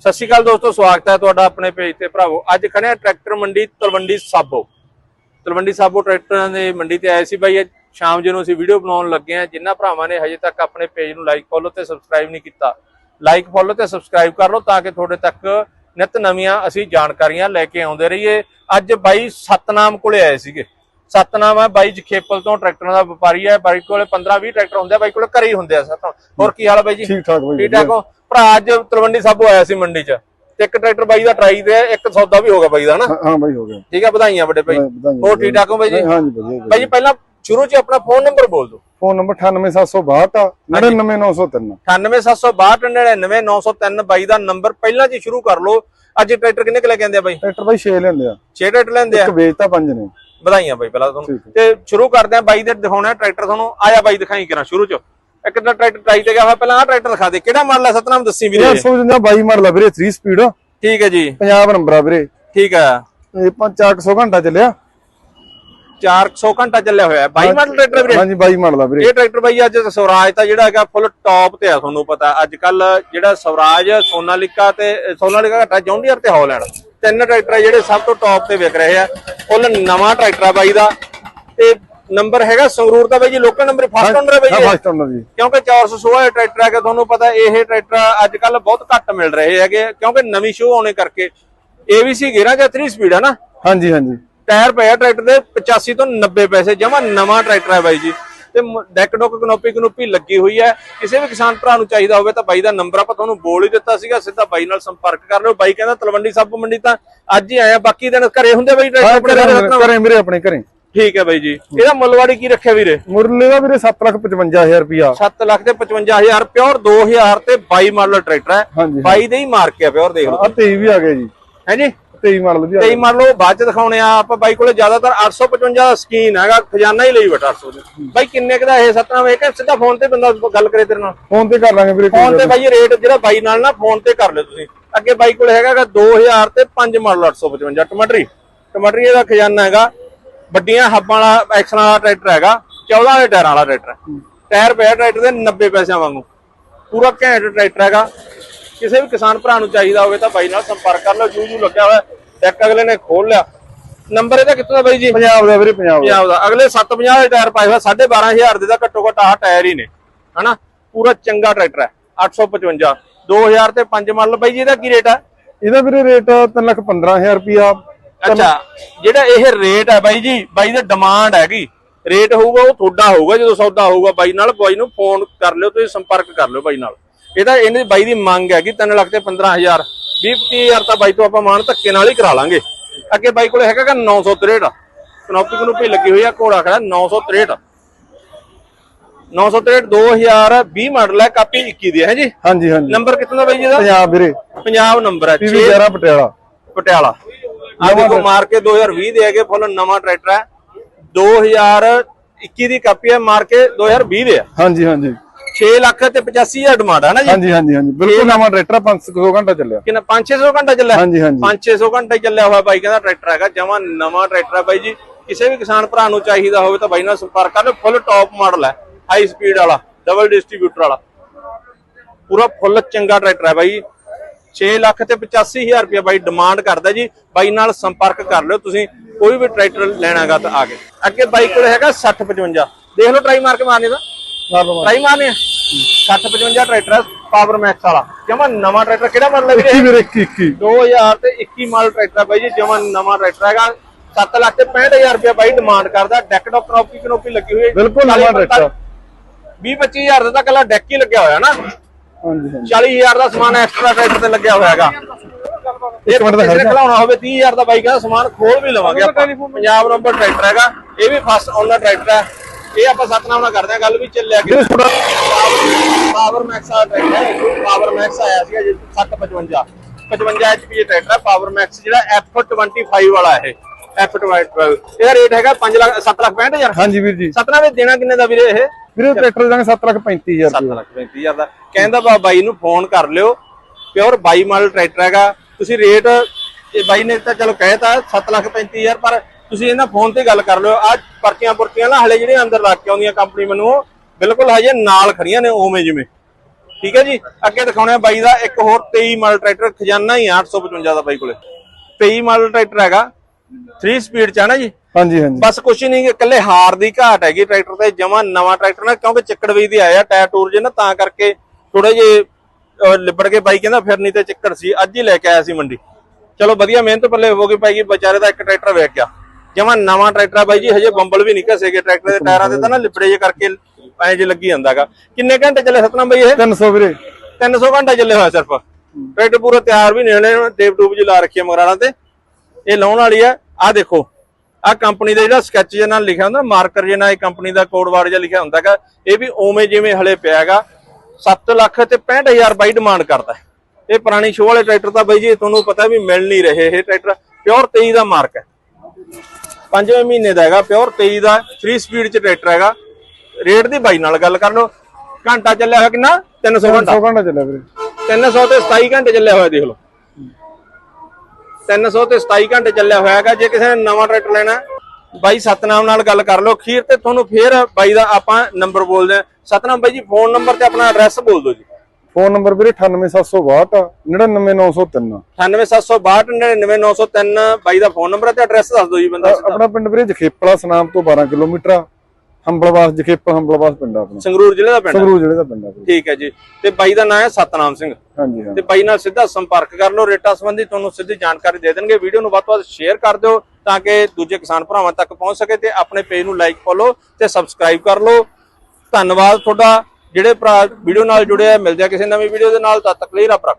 ਸਤਿ ਸ਼੍ਰੀ ਅਕਾਲ ਦੋਸਤੋ ਸਵਾਗਤ ਹੈ ਤੁਹਾਡਾ ਆਪਣੇ ਪੇਜ ਤੇ ਭਰਾਵੋ। ਅੱਜ ਖੜੇ ਆ ਟਰੈਕਟਰ ਮੰਡੀ ਤਲਵੰਡੀ ਸਾਬੋ। ਤਲਵੰਡੀ ਸਾਬੋ ਟਰੈਕਟਰਾਂ ਦੇ ਮੰਡੀ ਤੇ ਆਏ ਸੀ ਬਾਈ ਅੱਜ ਸ਼ਾਮ ਜੀ ਨੂੰ ਅਸੀਂ ਵੀਡੀਓ ਬਣਾਉਣ ਲੱਗੇ ਆ ਜਿਨ੍ਹਾਂ ਭਰਾਵਾਂ ਨੇ ਹਜੇ ਤੱਕ ਆਪਣੇ ਪੇਜ ਨੂੰ ਲਾਈਕ ਫੋਲੋ ਤੇ ਸਬਸਕ੍ਰਾਈਬ ਨਹੀਂ ਕੀਤਾ। ਲਾਈਕ ਫੋਲੋ ਤੇ ਸਬਸਕ੍ਰਾਈਬ ਕਰ ਲਓ ਤਾਂ ਕਿ ਤੁਹਾਡੇ ਤੱਕ ਨਿਤ ਨਵੀਆਂ ਅਸੀਂ ਜਾਣਕਾਰੀਆਂ ਲੈ ਕੇ ਆਉਂਦੇ ਰਹੀਏ। ਅੱਜ ਬਾਈ ਸਤਨਾਮ ਕੋਲੇ ਆਏ ਸੀਗੇ। ਸਤਨਾਮ ਹੈ ਬਾਈ ਜਖੇਪਲ ਤੋਂ ਟਰੈਕਟਰਾਂ ਦਾ ਵਪਾਰੀ ਹੈ ਬਾਈ ਕੋਲੇ 15 20 ਟਰੈਕਟਰ ਹੁੰਦੇ ਆ ਬਾਈ ਕੋਲੇ ਘਰੇ ਹੀ ਹੁੰਦੇ ਆ ਸਤਨਾਮ। ਹੋਰ ਕੀ ਹਾਲ ਹੈ ਬਾਈ ਜੀ? ਠੀਕ ਠਾਕ ਬਾਈ ਠੀਕ ਠਾਕ ਹੋ? ਭਰਾ ਅੱਜ ਤਲਵੰਡੀ ਸਾਬੋ ਆਇਆ ਸੀ ਮੰਡੀ 'ਚ ਤੇ ਇੱਕ ਟਰੈਕਟਰ ਬਾਈ ਦਾ ਟਰਾਈ ਤੇ ਇੱਕ ਸੌਦਾ ਵੀ ਹੋ ਗਿਆ ਬਾਈ ਦਾ ਹਨਾ? ਹਾਂ- ਬਾਈ ਹੋ ਗਿਆ। ਠੀਕ ਹੈ ਵਧਾਈਆਂ ਵੱਡੇ ਬਾਈ। ਵਧਾਈਆਂ ਹੋਰ ਠੀਕ ਠਾਕ ਹੋ ਬਾਈ ਜੀ? ਹਾਂ ਜੀ ਵਧੀਆ। ਬਾਈ ਜੀ ਪਹਿਲਾਂ ਸ਼ੁਰੂ 'ਚ ਆਪਣਾ ਫੋਨ ਨੰਬਰ ਬੋਲ ਦਿਓ। ਫੋਨ ਨੰਬਰ 98762 99903 98762 99903 ਬਾਈ ਦਾ ਨੰਬਰ ਪਹਿਲਾਂ 'ਚ ਹੀ ਸ਼ੁਰੂ ਕਰ ਲਓ। ਅੱਜ ਟਰੈਕਟਰ ਕਿੰਨੇ ਕੁ ਲੈ ਕੇ ਆਂਦੇ ਆ ਬਾਈ? ਟਰੈਕਟਰ ਬਾਈ 6 ਲੈਂਦੇ ਆ। 6 ਟਰੈਕਟਰ ਲੈਂਦੇ ਆ? ਇੱਕ ਵੇਚਤਾ ਪੰਜ ਨੇ। ਵਧਾਈਆਂ ਬਾਈ ਪਹਿਲਾਂ ਤੁਹਾਨੂੰ। ਠੀਕ ਤੇ ਸ਼ੁਰੂ ਕਰਦੇ ਆ ਬਾਈ ਦੇ ਦਿਖਾਉਣਾ ਟਰੈਕਟਰ ਤੁਹਾਨੂੰ। ਆਇਆ ਬਾਈ ਦਿਖਾਈ ਕਰਾਂ ਸ਼ੁਰੂ 'ਚ। ਇੱਕ ਤਾਂ ਟਰੈਕਟਰ ਟਰਾਈ ਤੇ ਗਿਆ ਹੋਇਆ ਪਹਿਲਾਂ ਆਹ ਟਰੈਕਟਰ ਦਿਖਾ ਦੇ ਕਿਹੜਾ ਮਾਡਲ ਹੈ? ਸਤਨਾਮ ਦੱਸੀ ਵੀਰੇ। 155 ਬਾਈ ਮਾਡਲ ਆ ਵੀਰੇ 3 ਸਪੀਡ ਠੀਕ ਹੈ ਜੀ। ਪੰਜਾਬ ਨੰਬਰ ਆ ਵੀਰੇ। ਠੀਕ ਹੈ। ਇਹ 5-400 ਘੰਟਾ ਚੱਲਿਆ। 400 ਘੰਟਾ ਚੱਲਿਆ ਹੋਇਆ। ਹੈ 22 ਮਾਡਲ ਟਰੈਕਟਰ ਵੀਰੇ? ਹਾਂਜੀ ਬਾਈ ਮਾਡਲ ਆ ਵੀਰੇ। ਇਹ ਟਰੈਕਟਰ ਬਾਈ ਅੱਜ ਸਵਰਾਜ ਤਾਂ ਜਿਹੜਾ ਹੈਗਾ ਫੁੱਲ ਟੌਪ ਤੇ ਆ ਤੁਹਾਨੂੰ ਪਤਾ। ਅੱਜ ਕੱਲ ਜਿਹੜਾ ਸਵਰਾਜ ਸੋਨਾਲਿਕਾ ਤੇ ਸੋਨਾਲਿਕਾ ਘਟਾ ਜੌਂਡੀਅਰ ਤੇ ਹੌਲੈਂਡ। ਤਿੰਨ ਟਰੈਕਟਰ ਜਿਹੜੇ ਸਭ ਤੋਂ ਟੌਪ ਤੇ ਵਿਕ ਰਹੇ ਆ। ਫੁੱਲ ਨਵਾਂ ਟਰੈਕਟਰ ਆ ਬਾਈ ਦਾ। ਤੇ ਨੰਬਰ ਹੈਗਾ ਸੰਗਰੂਰ ਦਾ ਬਾਈ ਜੀ ਲੋਕਲ ਨੰਬਰ ਫਸਟ ਓਨਰ ਹੈ ਬਾਈ ਇਹ। ਫਸਟ ਓਨਰ ਜੀ। ਕਿਉਂਕਿ 416 ਇਹ ਟਰੈਕਟਰ ਹੈਗਾ ਤੁਹਾਨੂੰ ਪਤਾ ਇਹ ਟਰੈਕਟਰ ਅੱਜ ਕੱਲ ਬਹੁਤ ਘੱਟ ਮਿਲ ਰਹੇ ਹੈਗੇ ਕਿਉਂਕਿ ਨਵੀਂ ਸ਼ੋਅ ਆਉਣੇ ਕਰਕੇ। ABC ਗੇਅਰਾਂ ਜਾਂ 3 ਸਪੀਡ ਹੈ ਨਾ? ਹਾਂਜੀ ਹਾਂਜੀ। ਟਾਇਰ ਪਏ ਆ ਟਰੈਕਟਰ ਦੇ 85 ਤੋਂ 90 ਪੈਸੇ ਜਮਾ ਨਵਾਂ ਟਰੈਕਟਰ ਹੈ ਬਾਈ ਜੀ। ਤੇ ਡੈਕ ਡੋਕ ਕਨੋਪੀ ਕਨੋਪੀ ਲੱਗੀ ਹੋਈ ਹੈ। ਕਿਸੇ ਵੀ ਕਿਸਾਨ ਭਰਾ ਨੂੰ ਚਾਹੀਦਾ ਹੋਵੇ ਤਾਂ ਬਾਈ ਦਾ ਨੰਬਰ ਆਪਾਂ ਤੁਹਾਨੂੰ ਬੋਲ ਹੀ ਦਿੱਤਾ ਸੀਗਾ ਸਿੱਧਾ ਬਾਈ ਨਾਲ ਸੰਪਰਕ ਕਰ ਲਿਓ। ਬਾਈ ਕਹਿੰਦਾ ਤਲਵੰਡੀ ਸਾਬੋ ਮੰਡੀ ਤਾਂ ਅੱਜ ਹੀ ਆਇਆ ਬਾਕੀ ਦਿਨ ਘਰੇ ਹੁੰਦੇ ਬਾਈ ਟਰੈਕਟਰ ਆਪਣੇ ਘਰੇ ਵੀਰੇ ਆਪਣੇ ਘਰੇ। ਠੀਕ ਹੈ ਬਾਈ ਜੀ। ਇਹਦਾ ਮੁੱਲਵਾੜੀ ਕੀ ਰੱਖਿਆ ਵੀਰੇ? ਮੁਰਲੇ ਦਾ ਵੀਰੇ 755000 ਰੁਪਿਆ 7 ਲੱਖ ਤੇ 55000 ਪਿਓਰ 2000 ਤੇ 22 ਮਾਡਲ ਟਰੈਕਟਰ ਹੈ। ਹਾਂਜੀ ਬਾਈ ਦੇ ਹੀ ਮਾਰਕ ਹੈ ਪਿਓਰ ਦੇਖ ਲਓ। ਆ 23 ਵੀ ਆ ਗਿਆ ਜੀ। ਹੈ ਜੀ? 23 ਮਾਡਲ ਵੀ ਆ 23 ਮੰਨ ਲਓ ਬਾਅਦ ਚ ਦਿਖਾਉਣੇ ਆ। ਆਪਾਂ ਬਾਈ ਕੋਲੇ ਜ਼ਿਆਦਾਤਰ 855 ਦਾ ਸਕੀਨ ਹੈਗਾ ਖਜ਼ਾਨਾ ਹੀ ਲਈ ਬੈਠਾ 800 ਦੇ। ਬਾਈ ਕਿੰਨੇ ਕੁ ਦਾ ਇਹ ਸਤਨਾਮ ਇਹ ਕਿ ਸਿੱਧਾ ਫੋਨ ਤੇ ਬੰਦਾ ਗੱਲ ਕਰੇ ਤੇਰੇ ਨਾਲ। ਫੋਨ ਤੇ ਕਰ ਲਾਂਗੇ ਵੀਰੇ ਕੋਈ ਫੋਨ ਤੇ ਬਾਈ ਰੇਟ ਜਿਹੜਾ ਬਾਈ ਨਾਲ ਨਾ ਫੋਨ ਤੇ ਕਰ ਲਿਓ ਤੁਸੀਂ। ਅੱਗੇ ਬਾਈ ਕੋਲੇ ਹੈਗਾਗਾ 2000 ਤੇ 5 ਮਾਡਲ 855 ਟਮਾਟਰੀ ਟਮਾਟਰੀ ਇਹਦਾ ਖਜ਼ਾਨਾ ਹੈਗਾ। ਵੱਡੀਆਂ ਹੱਬਾਂ ਵਾਲਾ ਐਕਸਲਾਂ ਵਾਲਾ ਟਰੈਕਟਰ ਹੈਗਾ 14 ਦੇ ਟਾਇਰਾਂ ਵਾਲਾ ਟਰੈਕਟਰ। ਟਾਇਰ ਪਿਆ ਟਰੈਕਟਰ ਦੇ 90 ਪੈਸਿਆਂ ਵਾਂਗੂ। ਪੂਰਾ ਘੈਂਟ ਟਰੈਕਟਰ ਹੈਗਾ। ਕਿਸੇ ਵੀ ਕਿਸਾਨ ਭਰਾ ਨੂੰ ਚਾਹੀਦਾ ਹੋਵੇ ਤਾਂ ਬਾਈ ਨਾਲ ਸੰਪਰਕ ਕਰ ਲਓ ਜੂ ਜੂ ਲੱਗਿਆ ਹੋਇਆ ਇੱਕ ਅਗਲੇ ਨੇ ਖੋਲ ਲਿਆ। ਨੰਬਰ ਇਹਦਾ ਕਿੱਥੋਂ ਦਾ ਬਾਈ ਜੀ? ਪੰਜਾਬ ਦਾ ਵੀਰੇ ਪੰਜਾਬ ਦਾ। ਪੰਜਾਬ ਦਾ। ਅਗਲੇ 750 ਦੇ ਟਾਇਰ ਪਾਏ ਹੋਇਆ 12500 ਦੇ ਦਾ ਘੱਟੋ ਘੱਟ ਆਹ ਟਾਇਰ ਹੀ ਨੇ। ਹਨਾ? ਪੂਰਾ ਚੰਗਾ ਟਰੈਕਟਰ ਹੈ 855 2000 ਤੇ 5 ਮਾਡਲ ਬਾਈ ਜੀ ਇਹਦਾ ਕੀ ਰੇਟ ਹੈ? ਇਹਦਾ ਵੀਰੇ ਰੇਟ 315000 ਰੁਪਿਆ ਅੱਛਾ ਜਿਹੜਾ ਇਹ ਰੇਟ ਹੈ ਬਾਈ ਜੀ ਬਾਈ ਦੀ ਡਿਮਾਂਡ ਹੈਗੀ। ਰੇਟ ਹੋਊਗਾ ਉਹ ਤੁਹਾਡਾ ਹੋਊਗਾ ਜਦੋਂ ਸੌਦਾ ਹੋਊਗਾ ਬਾਈ ਨਾਲ ਬਾਈ ਨੂੰ ਫੋਨ ਕਰ ਲਿਓ ਤੁਸੀਂ ਸੰਪਰਕ ਕਰ ਲਿਓ ਬਾਈ ਨਾਲ। ਇਹਦਾ ਇਹਨੇ ਬਾਈ ਦੀ ਮੰਗ ਹੈਗੀ 3 ਲੱਖ ਤੇ 15000 20 25000 ਤਾਂ ਬਾਈ ਤੋਂ ਆਪਾਂ ਮਾਨ ਧੱਕੇ ਨਾਲ ਹੀ ਕਰਾ ਲਾਂਗੇ। ਅੱਗੇ ਬਾਈ ਕੋਲੇ ਹੈਗਾ 963 ਕਨੋਪੀ ਕਨੋਪੀ ਲੱਗੀ ਹੋਈ ਆ ਘੋੜਾ ਖੜਾ 963 963 2020 ਮਾਡਲ ਹੈ ਕਾਪੀ 21 ਦੀ ਹੈ ਜੀ? ਹਾਂਜੀ ਹਾਂਜੀ। ਨੰਬਰ ਕਿੰਨਾ ਦਾ ਬਾਈ ਜੀ ਦਾ? ਪੰਜਾਬ ਵੀਰੇ। ਪੰਜਾਬ ਨੰਬਰ ਹੈ ਪੀਵੀ 11 ਪਟਿਆਲਾ। ਪਟਿਆਲਾ। ਆ ਦੇਖੋ ਮਾਰ ਕੇ 2020 ਦੇ ਹੈਗੇ ਫੁੱਲ ਨਵਾਂ ਟਰੈਕਟਰ ਹੈ। 2021 ਦੀ ਕਾਪੀ ਹੈ ਮਾਰ ਕੇ 2020 ਦੇ ਆ। ਹਾਂਜੀ ਹਾਂਜੀ। 6 ਲੱਖ ਤੇ 85000 ਡਿਮਾਂਡ ਹੈ ਨਾ ਜੀ? ਹਾਂਜੀ ਹਾਂਜੀ ਹਾਂਜੀ। ਬਿਲਕੁਲ ਨਵਾਂ ਟਰੈਕਟਰ 500 ਘੰਟਾ ਚੱਲਿਆ। ਕਿੰਨਾ 5-600 ਘੰਟਾ ਚੱਲਿਆ? ਹਾਂਜੀ ਹਾਂਜੀ। 5-600 ਘੰਟਾ ਹੀ ਚੱਲਿਆ ਹੋਇਆ ਬਾਈ ਕਹਿੰਦਾ ਟਰੈਕਟਰ ਹੈਗਾ ਜਮਾ ਨਵਾਂ ਟਰੈਕਟਰ ਹੈ ਬਾਈ ਜੀ। ਕਿਸੇ ਵੀ ਕਿਸਾਨ ਭਰਾ ਨੂੰ ਚਾਹੀਦਾ ਹੋਵੇ ਤਾਂ ਬਾਈ ਨਾਲ ਸੰਪਰਕ ਕਰ ਲਓ ਫੁੱਲ ਟੌਪ ਮਾਡਲ ਹੈ ਹਾਈ ਸਪੀਡ ਵਾਲਾ ਡਬਲ ਡਿਸਟ੍ਰੀਬਿਊਟਰ ਵਾਲਾ। ਪੂਰਾ ਫੁੱਲ ਚੰਗਾ ਟਰੈਕਟਰ ਹੈ ਬਾਈ। 6 ਲੱਖ ਤੇ 85000 ਰੁਪਏ ਬਾਈ ਡਿਮਾਂਡ ਕਰਦਾ ਜੀ। ਬਾਈ ਨਾਲ ਸੰਪਰਕ ਕਰ ਲਿਓ ਤੁਸੀਂ ਕੋਈ ਵੀ ਟਰੈਕਟਰ ਲੈਣਾਗਾ ਤਾਂ ਆ ਕੇ। ਅੱਗੇ ਬਾਈ ਕੋਲ ਹੈਗਾ 60 55 ਦੇਖ ਲਓ ਟਰਾਈ ਮਾਰ ਕੇ ਮਾਰਨੇ ਦਾ। ਟਰਾਈ ਮਾਰਨੇ ਆ। 60 55 ਟਰੈਕਟਰ ਹੈ ਪਾਵਰ ਮੈਕਸ ਵਾਲਾ। ਜਮਾ ਨਵਾਂ ਟਰੈਕਟਰ ਕਿਹੜਾ ਮਾਡਲ ਹੈ ਵੀਰੇ 21 ਵੀਰੇ 21 21 2000 ਤੇ 21 ਮਾਡਲ ਟਰੈਕਟਰ ਹੈ ਬਾਈ ਜੀ ਜਮਾ ਨਵਾਂ ਟਰੈਕਟਰ ਹੈਗਾ। 7 ਲੱਖ ਤੇ 65000 ਰੁਪਏ ਬਾਈ ਡਿਮਾਂਡ ਕਰਦਾ। ਡੈਕ ਡੋਕ ਕਨੋਪੀ ਕਨੋਪੀ ਲੱਗੀ ਹੋਈ ਹੈ। ਬਿਲਕੁਲ ਨਵਾਂ ਟਰੈਕਟਰ 20 25000 ਦਾ ਤਾਂ ਕੱਲਾ ਡੈਕ ਹੀ ਲੱਗਿਆ ਹੋਇਆ ਨਾ। ਹਾਂਜੀ ਹਾਂਜੀ। 40000 ਦਾ ਸਮਾਨ ਐਕਸਟਰਾ ਟਰੈਕਟਰ ਤੇ ਲੱਗਿਆ ਹੋਇਆ ਹੈਗਾ। ਇਹ ਮਿੰਟ ਦਾ ਖਰਚਾ। ਖਲਾਉਣਾ ਹੋਵੇ 30000 ਦਾ ਬਾਈ ਕਹਿੰਦਾ ਸਮਾਨ ਖੋਲ ਵੀ ਲਵਾਂਗੇ ਆਪਾਂ। ਪੰਜਾਬ ਨੰਬਰ ਟਰੈਕਟਰ ਹੈਗਾ। ਇਹ ਵੀ ਫਸਟ ਓਨਰ ਟਰੈਕਟਰ ਹੈ। ਇਹ ਆਪਾਂ ਸਤਨਾਮ ਨਾਲ ਕਰਦੇ ਹਾਂ ਗੱਲ ਵੀ ਚੱਲਿਆ ਕਿ ਪਾਵਰ ਮੈਕਸ ਆ ਟਰੈਕਟਰ ਹੈ। ਪਾਵਰ ਮੈਕਸ ਆਇਆ ਸੀਗਾ ਜੀ 755 55 HP ਟਰੈਕਟਰ ਹੈ ਪਾਵਰ ਮੈਕਸ ਜਿਹੜਾ F25 ਵਾਲਾ ਇਹ। F25 ਇਹਦਾ ਰੇਟ ਹੈਗਾ 5 ਲੱਖ 7 ਲੱਖ 65000 ਹਾਂਜੀ ਵੀਰ ਜੀ। ਸਤਨਾਮ ਇਹ ਦੇਣਾ ਕਿੰਨੇ ਦਾ ਵੀਰੇ ਇਹ? ਵੀਰੇ ਟਰੈਕਟਰ ਦਾਂਗੇ 7 ਲੱਖ 35000 7 ਰੁਪਏ। ਲੱਖ 35000 ਦਾ। ਕਹਿੰਦਾ ਬਾ ਬਾਈ ਨੂੰ ਫੋਨ ਕਰ ਲਿਓ ਪਿਓਰ 22 ਮਾਡਲ ਟਰੈਕਟਰ ਹੈਗਾ। ਤੁਸੀਂ ਰੇਟ ਇਹ ਬਾਈ ਨੇ ਤਾਂ ਚਲੋ ਕਹਿਤਾ 7 ਲੱਖ 35000 ਪਰ ਤੁਸੀਂ ਇਹਨਾਂ ਫੋਨ ਤੇ ਗੱਲ ਕਰ ਲਿਓ। ਆ ਪਰਚੀਆਂ ਪੁਰਚੀਆਂ ਨਾ ਹਲੇ ਜਿਹੜੀਆਂ ਅੰਦਰ ਰੱਖ ਕੇ ਆਉਂਦੀਆਂ ਕੰਪਨੀ ਮੈਨੂੰ ਬਿਲਕੁਲ ਹਜੇ ਨਾਲ ਖੜੀਆਂ ਨੇ ਉਵੇਂ ਜਿਵੇਂ। ਠੀਕ ਹੈ ਜੀ? ਅੱਗੇ ਦਿਖਾਉਣੇ ਆ ਬਾਈ ਦਾ ਇੱਕ ਹੋਰ 23 ਮਾਡਲ ਟਰੈਕਟਰ ਖਜ਼ਾਨਾ ਹੀ ਆ 855 ਦਾ ਬਾਈ ਕੋਲੇ। 23 ਮਾਡਲ ਟਰੈਕਟਰ ਹੈਗਾ। 3 ਸਪੀਡ ਚ ਹੈ ਨਾ ਜੀ? ਹਾਂਜੀ ਹਾਂਜੀ। ਬਸ ਕੁਛ ਨਹੀਂ ਇਕੱਲੇ ਹਾਰ ਦੀ ਘਾਟ ਹੈਗੀ ਟਰੈਕਟਰ ਤੇ ਜਮਾ ਨਵਾਂ ਟਰੈਕਟਰ ਨਾ ਕਿਉਂਕਿ ਚੱਕੜ ਵੀ ਦੀ ਆਇਆ ਟਾਇਰ ਟੂਰ ਜੇ ਨਾ ਤਾਂ ਕਰਕੇ ਥੋੜੇ ਜੇ ਲਿਬੜ ਕੇ ਬਾਈ ਕਹਿੰਦਾ ਫਿਰ ਨਹੀਂ ਤੇ ਚੱਕੜ ਸੀ ਅੱਜ ਹੀ ਲੈ ਕੇ ਆਇਆ ਸੀ ਮੰਡੀ। ਚਲੋ ਵਧੀਆ ਮਿਹਨਤ ਪੱਲੇ ਹੋ ਗਈ ਪੈਗੀ ਵਿਚਾਰੇ ਦਾ ਇੱਕ ਟਰੈਕਟਰ ਵੇਚ ਗਿਆ। ਜਮਾ ਨਵਾਂ ਟਰੈਕਟਰ ਆ ਬਾਈ ਜੀ ਹਜੇ ਬੰਬਲ ਵੀ ਨਹੀਂ ਘਸੇਗੇ ਟਰੈਕਟਰ ਦੇ ਟਾਇਰਾਂ ਦੇ ਤਾਂ ਨਾ ਲਿਬੜੇ ਜੇ ਕਰਕੇ ਐਂ ਜੇ ਲੱਗੀ ਜਾਂਦਾਗਾ ਕਿੰਨੇ ਘੰਟੇ ਚੱਲੇ ਸਤਨਾਮ ਬਾਈ ਇਹ? 300 ਵੀਰੇ। 300 ਘੰਟਾ ਚੱਲੇ ਹੋਇਆ ਸਿਰਫ। ਟਰੈਕਟਰ ਪੂਰਾ ਤਿਆਰ ਵੀ ਨੇੜੇ ਟੇਪ ਟੂਬ ਜੀ ਲਾ ਰੱਖੀ ਹੈ ਮਗਰਾਲਾਂ ਤੇ। ਇਹ ਲਾਉਣ ਵਾਲੀ ਆ ਆ ਦੇਖੋ। ਆ ਕੰਪਨੀ ਦਾ ਜਿਹੜਾ ਸਕੈਚ ਜੇ ਨਾਲ ਲਿਖਿਆ ਹੁੰਦਾ ਮਾਰਕਰ ਜੇ ਨਾਲ ਇਹ ਕੰਪਨੀ ਦਾ ਕੋਡ ਵਾਰਡ ਜਿਹਾ ਲਿਖਿਆ ਹੁੰਦਾਗਾ ਇਹ ਵੀ ਉਵੇਂ ਜਿਵੇਂ ਹਲੇ ਪਿਆਗਾ 7 ਲੱਖ ਤੇ 65000 ਬਾਈ ਡਿਮਾਂਡ ਕਰਦਾ। ਇਹ ਪੁਰਾਣੀ ਸ਼ੋਅ ਵਾਲੇ ਟਰੈਕਟਰ ਤਾਂ ਬਾਈ ਜੀ ਤੁਹਾਨੂੰ ਪਤਾ ਵੀ ਮਿਲ ਨਹੀਂ ਰਹੇ ਇਹ ਟਰੈਕਟਰ ਪਿਓਰ 23 ਦਾ ਮਾਰਕ ਹੈ। ਪੰਜਵੇਂ ਮਹੀਨੇ ਦਾ ਹੈਗਾ ਪਿਓਰ 23 ਦਾ 3 ਸਪੀਡ ਚ ਟਰੈਕਟਰ ਹੈਗਾ। ਰੇਟ ਦੀ ਬਾਈ ਨਾਲ ਗੱਲ ਕਰ ਲਓ ਘੰਟਾ ਚੱਲਿਆ ਹੋਇਆ ਕਿੰਨਾ? 300 ਘੰਟਾ। 100 ਘੰਟਾ ਚੱਲਿਆ ਵੀਰੇ। 300 ਤੇ 27 ਘੰਟੇ ਚੱਲਿਆ ਹੋਇਆ ਦੇਖ ਲਓ। 300 ਤੇ 27 ਘੰਟੇ ਚੱਲਿਆ ਹੋਇਆ ਹੈਗਾ ਜੇ ਕਿਸੇ ਨੇ ਨਵਾਂ ਟਰੈਕਟਰ ਲੈਣਾ ਬਾਈ ਸਤਨਾਮ ਨਾਲ ਗੱਲ ਕਰ ਲਓ ਖੀਰ ਤੇ ਤੁਹਾਨੂੰ ਫੇਰ ਬਾਈ ਦਾ ਆਪਾਂ ਨੰਬਰ ਬੋਲਦੇ ਆ ਸਤਨਾਮ ਬਾਈ ਜੀ ਫੋਨ ਨੰਬਰ ਤੇ ਆਪਣਾ ਐਡਰੈਸ ਬੋਲ ਦਿਓ ਜੀ। ਫੋਨ ਨੰਬਰ ਵੀਰੇ 98762 99903 98762 99903 ਬਾਈ ਦਾ ਫੋਨ ਨੰਬਰ ਤੇ ਐਡਰੈਸ ਦੱਸ ਦਿਓ ਜੀ ਬੰਦਾ। ਆਪਣਾ ਪਿੰਡ ਵੀਰੇ ਜਖੇਪਲਾ ਸਨਾਮ ਤੋਂ 12 ਕਿਲੋਮੀਟਰ ਆ। ਹੰਬਲਵਾਸ ਜਖੇਪਲ ਹੰਬਲਵਾਸ ਪਿੰਡ ਆ ਆਪਣਾ। ਸੰਗਰੂਰ ਜ਼ਿਲ੍ਹੇ ਦਾ ਪਿੰਡ। ਸੰਗਰੂਰ ਜ਼ਿਲ੍ਹੇ ਦਾ ਪਿੰਡ ਆ ਠੀਕ ਹੈ ਜੀ। ਤੇ ਬਾਈ ਦਾ ਨਾਮ ਹੈ ਸਤਨਾਮ ਸਿੰਘ। ਹਾਂਜੀ ਹਾਂ। ਤੇ ਬਾਈ ਨਾਲ ਸਿੱਧਾ ਸੰਪਰਕ ਕਰ ਲਓ ਰੇਟਾਂ ਸੰਬੰਧੀ ਤੁਹਾਨੂੰ ਸਿੱਧੀ ਜਾਣਕਾਰੀ ਦੇ ਦੇਣਗੇ। ਵੀਡੀਓ ਨੂੰ ਵੱਧ ਤੋਂ ਵੱਧ ਸ਼ੇਅਰ ਕਰ ਦਿਓ ਤਾਂ ਕਿ ਦੂਜੇ ਕਿਸਾਨ ਭਰਾਵਾਂ ਤੱਕ ਪਹੁੰਚ ਸਕੇ ਤੇ ਆਪਣੇ ਪੇਜ ਨੂੰ ਲਾਈਕ ਫੋਲੋ ਤੇ ਸਬਸਕ੍ਰਾਈਬ ਕਰ ਲਓ। ਧੰਨਵਾਦ ਤੁਹਾਡਾ। ਜਿਹੜੇ ਭਰਾ ਵੀਡੀਓ ਨਾਲ ਜੁੜੇ ਆ ਮਿਲ ਜਾ ਕਿਸੇ ਨਵੀਂ ਵੀਡੀਓ ਦੇ ਨਾਲ। ਤਦ ਤੱਕ ਲਈ ਰੱਬ ਰੱਖ।